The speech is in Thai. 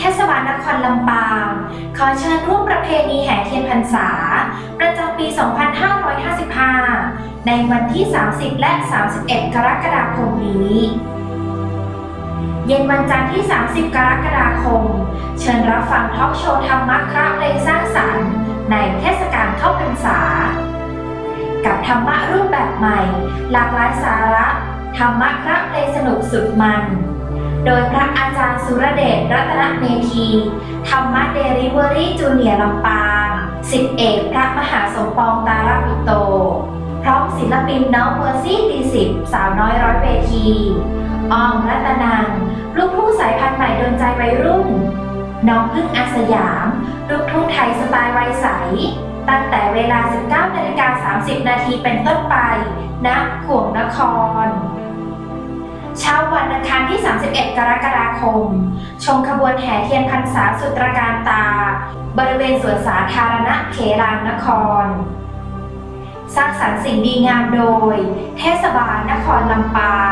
ฟ้าลนครลำปางขอเชิญร่วมประเพณีแห่เทียนพรรษา ประจำปี 2555 ในวันที่ 30 และ 31 กรกฎาคมนี้ เย็นวันจันทร์ที่ 30 กรกฎาคม เชิญรับฟังทอล์กโชว์ธรรมะคราเพลงสร้างสรรค์ ในเทศกาลเข้าพรรษา กับธรรมะรูปแบบใหม่ หลากหลายสาระ ธรรมะพระเพลงสนุกสุดมัน โดยพระอาจารย์สุรเดชรัตนเมธีธรรมะเดลิเวอรี่จูเนียร์ลำปางสิทธิเอกพระมหาสมปองตาลปิโต พร้อมศิลปินน้องเมอร์ซี่ตีสิบสาวน้อยร้อยเวทีออมรัตนังลูกทุ่งสายพันธุ์ใหม่โดนใจวัยรุ่นน้องพึ่งอาสยาม ลูกทุ่งไทยสไตล์วัยใส ตั้งแต่เวลา 19นาฬิกา30 นาทีเป็นต้นไปณขวงนคร คารที่ 31 กรกฎาคม ชมขบวนแห่เทียนพรรษาสุตรการตา บริเวณสวนสาธารณะเขรางนคร สร้างสรรค์สิ่งดีงามโดย เทศบาลนครลำปาง